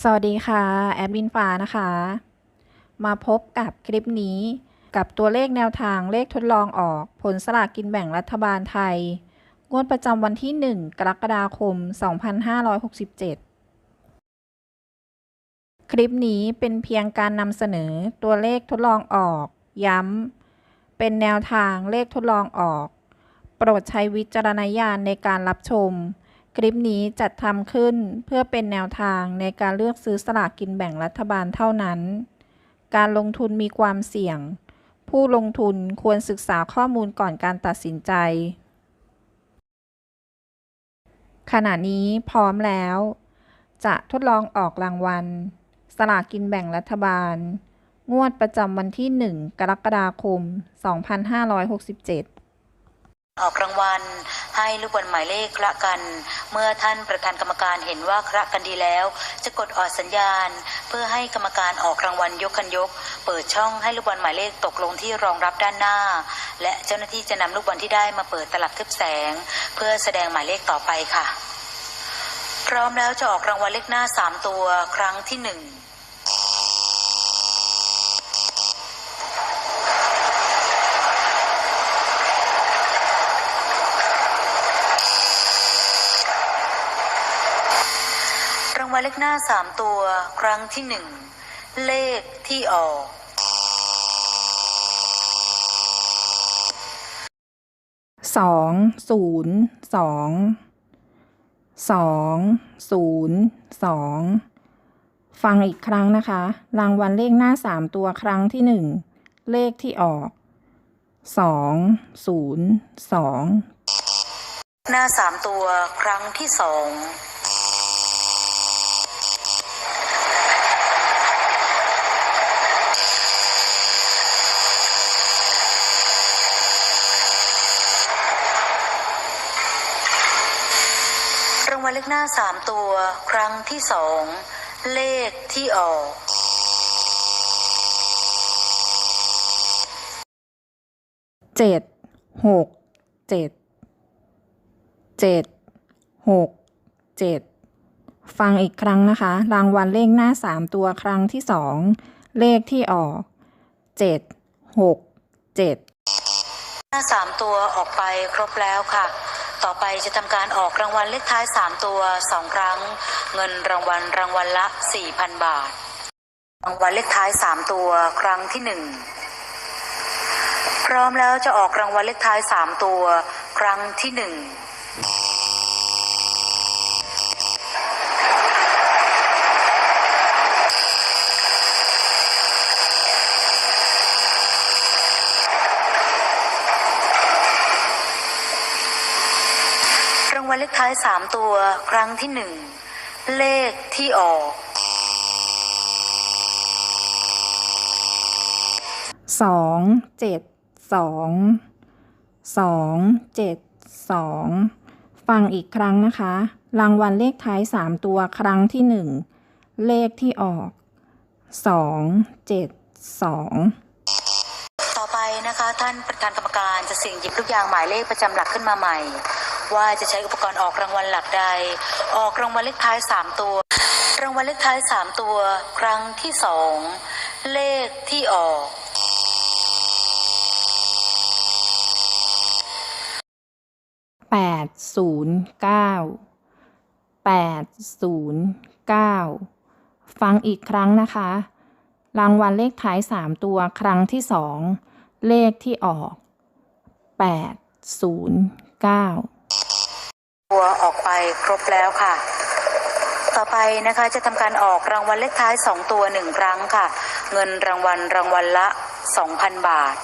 สวัสดีค่ะ แอดมินฟ้านะคะ มาพบกับคลิปนี้กับตัวเลขแนวทางเลขทดลองออกผลสลากกินแบ่งรัฐบาลไทย งวดประจำวันที่ 1 กรกฎาคม 2567 คลิปนี้เป็นเพียงการนำเสนอตัวเลขทดลองออก ย้ำเป็นแนวทางเลขทดลองออก โปรดใช้วิจารณญาณในการรับชม คลิปนี้จัดทำขึ้นเพื่อเป็นแนวทางในการเลือกซื้อสลากกินแบ่งรัฐบาลเท่านั้น การลงทุนมีความเสี่ยง ผู้ลงทุนควรศึกษาข้อมูลก่อนการตัดสินใจ ขณะนี้พร้อมแล้ว จะทดลองออกรางวัล สลากกินแบ่งรัฐบาล งวดประจำวันที่ 1 กรกฎาคม 2567 ออกรางวัลให้ลูกบอลหมายเลขคละกัน เมื่อท่านประธานกรรมการเห็นว่าคละกันดีแล้ว จะกดออดสัญญาณ เพื่อให้กรรมการออกรางวัลยกคันยก เปิดช่องให้ลูกบอลหมายเลขตกลงที่รองรับด้านหน้า และเจ้าหน้าที่จะนำลูกบอลที่ได้มาเปิดตลับทึบแสง เพื่อแสดงหมายเลขต่อไปค่ะ พร้อมแล้วจะออกรางวัลเลขหน้า 3 ตัวครั้งที่ 1 เลขหน้าสามตัวครั้งที่หนึ่งเลขที่ออกสองศูนย์สองสองศูนย์สองฟังอีกครั้งนะคะ รางวัลเลขหน้าสามตัวครั้งที่หนึ่งเลขที่ออกสองศูนย์สองหน้าสามตัวครั้งที่สอง รางวัลเลขหน้าสามตัว ครั้งที่สอง เลขที่ออก เจ็ดหกเจ็ดเจ็ดหกเจ็ดฟังอีกครั้งนะคะ รางวัลเลขหน้าสามตัวครั้งที่สองเลขที่ออกเจ็ดหกเจ็ดหน้าสามตัวออกไปครบแล้วค่ะ ต่อไปจะทำการออกรางวัลเลขท้าย 3 ตัว 2 ครั้ง เงินรางวัลรางวัลละ 4,000 บาท รางวัลเลขท้าย 3 ตัวครั้งที่ 1 พร้อมแล้วจะออกรางวัลเลขท้าย 3 ตัว ครั้งที่ 1 ท้ายสามตัวครั้งที่หนึ่งเลขที่ออก สองเจ็ดสองสองเจ็ดสองฟังอีกครั้งนะคะ รางวัลเลขท้ายสามตัวครั้งที่หนึ่งเลขที่ออกสองเจ็ดสองต่อไปนะคะ ท่านประธานกรรมการจะเสี่ยงหยิบลูกยางหมายเลขประจำหลักขึ้นมาใหม่ ว่าจะใช้อุปกรณ์ออกรางวัลหลักใด ออกรางวัลเลขท้ายสามตัว รางวัลเลขท้ายสามตัว ครั้งที่สองเลขที่ออกแปดศูนย์เก้าแปดศูนย์เก้าฟังอีกครั้งนะคะ รางวัลเลขท้ายสามตัวครั้งที่สองเลขที่ออกแปดศูนย์เก้าัวออกไปครบแล้วค่ะ ต่อไปนะคะจะทำการออกรางวัลเลขท้ายสองตัวหนึ่งครั้งค่ะ เงินรางวัลรางวัลละสองพันบาท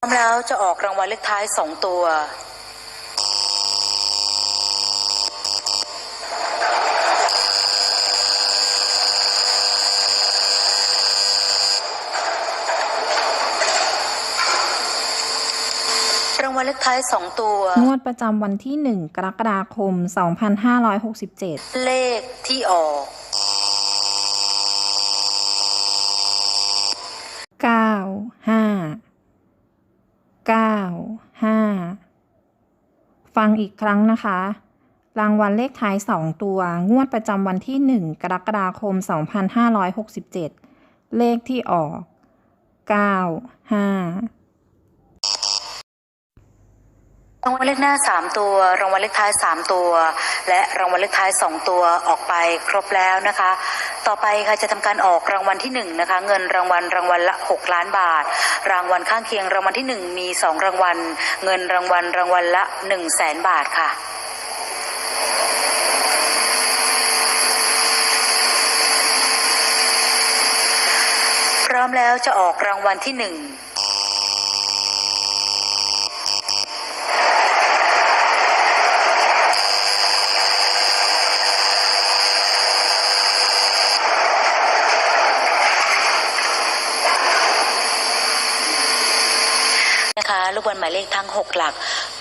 พร้อมแล้วจะออกรางวัลเลขท้ายสองตัว เลขท้ายสองตัว งวดประจำวันที่ 1 กรกฎาคม 2567 เลขที่ออกเก้าห้าเก้าห้าฟังอีกครั้งนะคะ รางวัลเลขท้าย 2 ตัว งวดประจำวันที่ 1 กรกฎาคม 2567 เลขที่ออก 9 5 รางวัลเลขหน้าสามตัว รางวัลเลขท้ายสามตัว และรางวัลเลขท้ายสองตัวออกไปครบแล้วนะคะ ต่อไปค่ะจะทำการออกรางวัลที่หนึ่งนะคะเงินรางวัลรางวัลละ 6 ล้านบาท รางวัลข้างเคียงรางวัลที่หนึ่งมีสองรางวัล เงินรางวัลรางวัลละ 1 0 0 0 0แสนบาทค่ะพร้อมแล้วจะออกรางวัลที่หนึ่ง ลูกบอลหมายเลขทั้ง 6 หลัก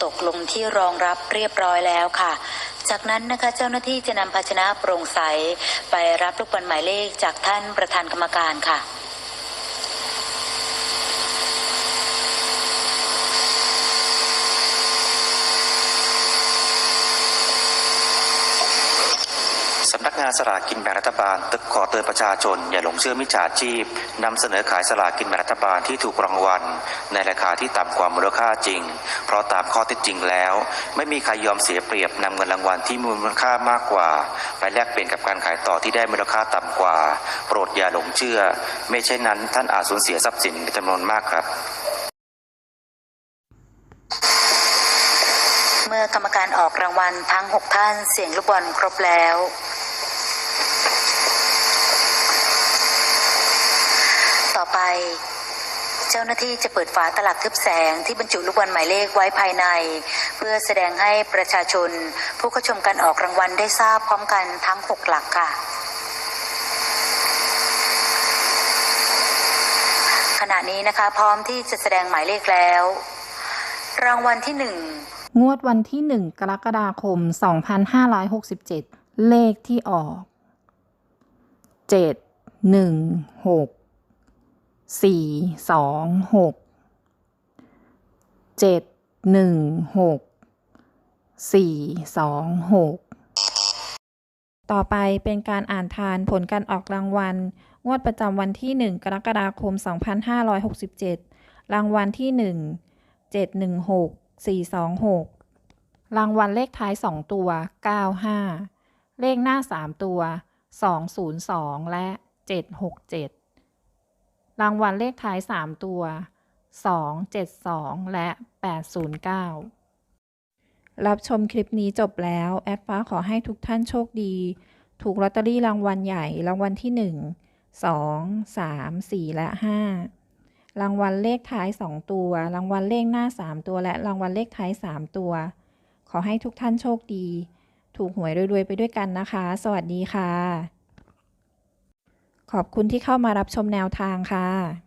ตกลงที่รองรับเรียบร้อยแล้วค่ะ จากนั้นนะคะเจ้าหน้าที่จะนำภาชนะโปร่งใส ไปรับลูกบอลหมายเลขจากท่านประธานกรรมการค่ะ สำนัก งานสลากกินแบ่งรัฐบาลตึกขอเตือนประชาชน อย่าหลงเชื่อมิจฉาชีพนำเสนอขายสลากกินแบ่งรัฐบาลที่ถูกรางวัล ในราคาที่ต่ำกว่ามูลค่าจริง เพราะตามข้อเท็จจริงแล้ว ไม่มีใครยอมเสียเปรียบนำเงินรางวัลที่มูลค่ามากกว่า ไปแลกเปลี่ยนกับการขายต่อที่ได้มูลค่าต่ำกว่า โปรดอย่าหลงเชื่อ ไม่เช่นนั้นท่านอาจสูญเสียทรัพย์สินเป็นจำนวนมากครับเมื่อกรรมการออกรางวัลทั้ง 6 ท่านเสียงลูกบอลครบแล้ว ต่อไป เจ้าหน้าที่จะเปิดฝาตลับทึบแสงที่บรรจุลูกบอลหมายเลขไว้ภายใน เพื่อแสดงให้ประชาชน ผู้เข้าชมการออกรางวัลได้ทราบพร้อมกันทั้ง 6 หลักค่ะ ขณะนี้นะคะพร้อมที่จะแสดงหมายเลขแล้ว รางวัลที่หนึ่งงวดวันที่ 1 กรกฎาคม 2567 เลขที่ออก 7 1 6 4 2 6 7 1 6 4 2 6ต่อไปเป็นการอ่านทานผลการออกรางวัล งวดประจำวันที่ 1 กรกฎาคม 2567 รางวัลที่ 1 716 426 รางวัลเลขท้าย 2 ตัว 95 เลขหน้า 3 ตัว 202 และ 767 รางวัลเลขท้าย 3 ตัว 272 และ 809 รับชมคลิปนี้จบแล้ว แอดฟ้าขอให้ทุกท่านโชคดี ถูกลอตเตอรี่รางวัลใหญ่รางวัลที่ 1 2 3 4 และ 5 รางวัลเลขท้าย 2 ตัว รางวัลเลขหน้า 3 ตัว และรางวัลเลขท้าย 3 ตัว ขอให้ทุกท่านโชคดี ถูกหวยรวยๆไปด้วยกันนะคะ สวัสดีค่ะ ขอบคุณที่เข้ามารับชมแนวทางค่ะ